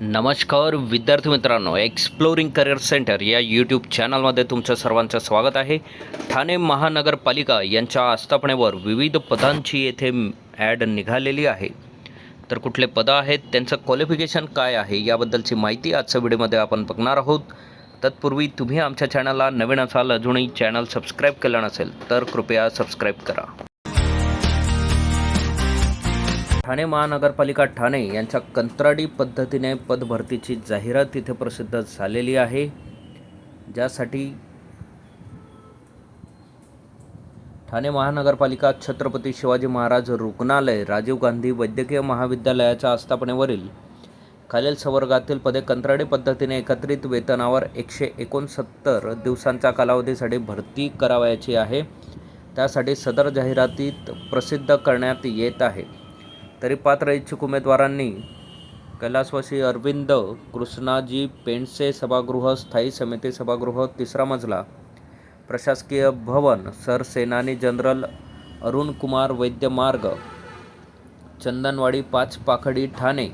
नमस्कार विद्यार्थी मित्रांनो एक्सप्लोरिंग करिअर सेंटर या यूट्यूब चॅनलमध्ये तुमचं सर्वांचं स्वागत आहे. ठाणे महानगरपालिका यांच्या आस्थापनेवर विविध पदांची येथे ॲड निघालेली आहे. तर कुठले पदं आहेत त्यांचं क्वालिफिकेशन काय आहे याबद्दलची माहिती आजच्या व्हिडिओमध्ये आपण बघणार आहोत. तत्पूर्वी तुम्ही आमच्या चॅनलला नवीन असाल अजूनही चॅनल सबस्क्राईब केलं नसेल तर कृपया सबस्क्राईब करा. ठाणे महानगरपालिका ठाणे यांच्या कंत्राटी पद्धतीने पदभरतीची जाहिरात तिथे प्रसिद्ध झालेली आहे. ज्यासाठी ठाणे महानगरपालिका छत्रपती शिवाजी महाराज रुग्णालय राजीव गांधी वैद्यकीय महाविद्यालयाच्या आस्थापनेवरील खालील संवर्गातील पदे कंत्राटी पद्धतीने एकत्रित वेतनावर एकशे एकोणसत्तर दिवसांच्या कालावधीसाठी भरती करावयाची आहे. त्यासाठी सदर जाहिरातीत प्रसिद्ध करण्यात येत आहे. तरी पात्र इच्छुक उमेदवारांनी कैलासवासी अरविंद कृष्णाजी पेंडसे सभागृह स्थायी समिती सभागृह तिसरा मजला प्रशासकीय भवन सरसेनानी जनरल अरुण कुमार वैद्य मार्ग चंदनवाडी पाच पाखडी ठाणे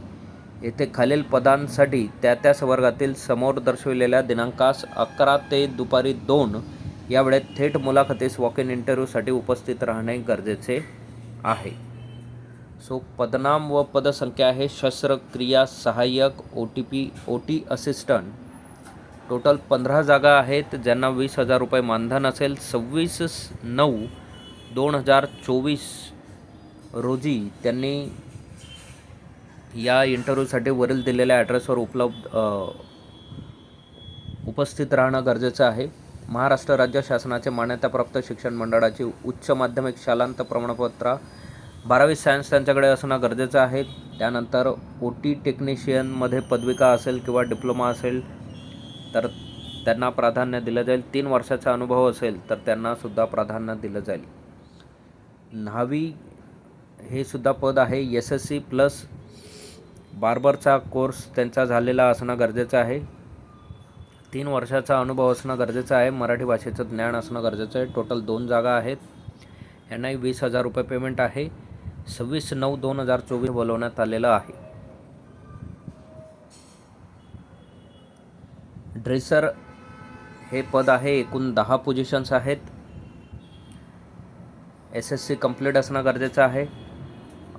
येथे खालील पदांसाठी त्या त्या वर्गातील समोर दर्शविलेल्या दिनांकास अकरा ते दुपारी दोन या वेळेत थेट मुलाखतीस वॉक इन इंटरव्ह्यूसाठी उपस्थित राहणे गरजेचे आहे. सो पदनाम व पदसंख्या आहे. शस्त्रक्रिया सहाय्यक O T P O T assistant total पंधरा जागा आहेत. ज्यांना वीस हजार रुपये मानधन असेल. सव्वीस नऊ दोन हजार चोवीस रोजी त्यांनी या इंटरव्ह्यूसाठी वरील दिलेल्या ॲड्रेसवर उपलब्ध उपस्थित राहणं गरजेचं आहे. महाराष्ट्र राज्य शासनाचे मान्यताप्राप्त शिक्षण मंडळाची उच्च माध्यमिक शालांत प्रमाणपत्र बारावी सायन्स त्यांच्याकडे असणं गरजेचं आहे. त्यानंतर ओ टी टेक्निशियनमध्ये पदविका असेल किंवा डिप्लोमा असेल तर त्यांना प्राधान्य दिलं जाईल. तीन वर्षाचा अनुभव असेल तर त्यांनासुद्धा प्राधान्य दिलं जाईल. न्हावी हे सुद्धा पद आहे. एस एस सी प्लस बार्बरचा कोर्स त्यांचा झालेला असणं गरजेचं आहे. तीन वर्षाचा अनुभव असणं गरजेचं आहे. मराठी भाषेचं ज्ञान असणं गरजेचं आहे. टोटल दोन जागा आहेत. यांनाही वीस हजार रुपये पेमेंट आहे. सव्वीस नऊ दोन हजार चोवीस बोलवण्यात आलेलं आहे. ड्रेसर हे पद आहे एकूण दहा पोझिशन्स आहेत. एस एस सी कंप्लीट असणं गरजेचं आहे.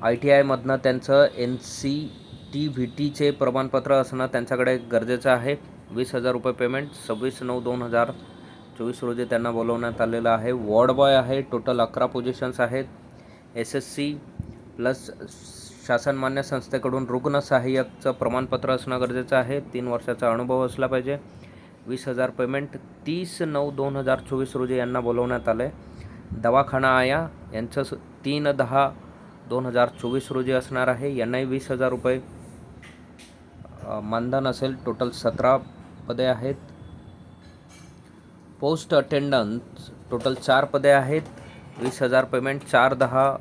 आय टी आयमधनं त्यांचं एन सी टी व्ही टीचे प्रमाणपत्र असणं त्यांच्याकडे गरजेचं आहे. वीस हजार रुपये पेमेंट सव्वीस नऊ दोन हजार चोवीस रोजी त्यांना बोलवण्यात आलेलं आहे. वॉर्ड बॉय आहे टोटल अकरा पोझिशन्स आहेत. एस एस सी प्लस शासनमान्य संस्थेकडून रुग्ण सहाय्यकचं प्रमाणपत्र असणं गरजेचं आहे. तीन वर्षाचा अनुभव असला पाहिजे. वीस हजार पेमेंट तीस नऊ दोन हजार चोवीस रोजी यांना बोलवण्यात आलं आहे दवाखाना आया यांचं स- तीन दहा दोन हजार चोवीस रोजी असणार आहे. यांनाही वीस हजार रुपये मानधन असेल. टोटल सतरा पदे आहेत. पोस्ट अटेंडन्स टोटल चार पदे आहेत. वीस हजार पेमेंट चार दहा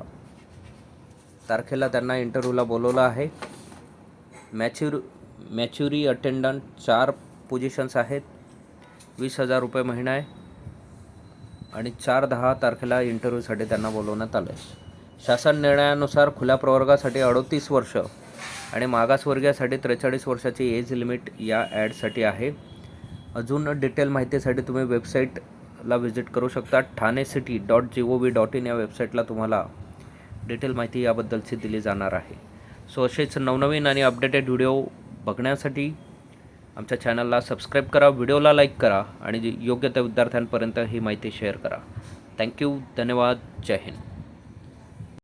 तारखेला त्यांना इंटरव्ह्यूला बोलवलं आहे. मॅच्युर मॅच्युरी अटेंडंट चार पोझिशन्स आहेत. वीस हजार रुपये महिना आहे. आणि चार दहा तारखेला इंटरव्ह्यूसाठी त्यांना बोलवण्यात आलं आहे शासन निर्णयानुसार खुल्या प्रवर्गासाठी अडतीस वर्ष आणि मागासवर्गीयासाठी त्रेचाळीस वर्षाची एज लिमिट या ॲडसाठी आहे. अजून डिटेल माहितीसाठी तुम्ही वेबसाईटला व्हिजिट करू शकता. Thane city dot G O V dot in या वेबसाईटला तुम्हाला डिटेल माहिती याबद्दलची दिली जाणार आहे. सो असेच नवनवीन आणि अपडेटेड व्हिडिओ बघण्यासाठी आमच्या चॅनलला सबस्क्राईब करा व्हिडिओला लाईक करा आणि योग्य त्या विद्यार्थ्यांपर्यंत ही माहिती शेअर करा. थँक्यू धन्यवाद जय हिंद.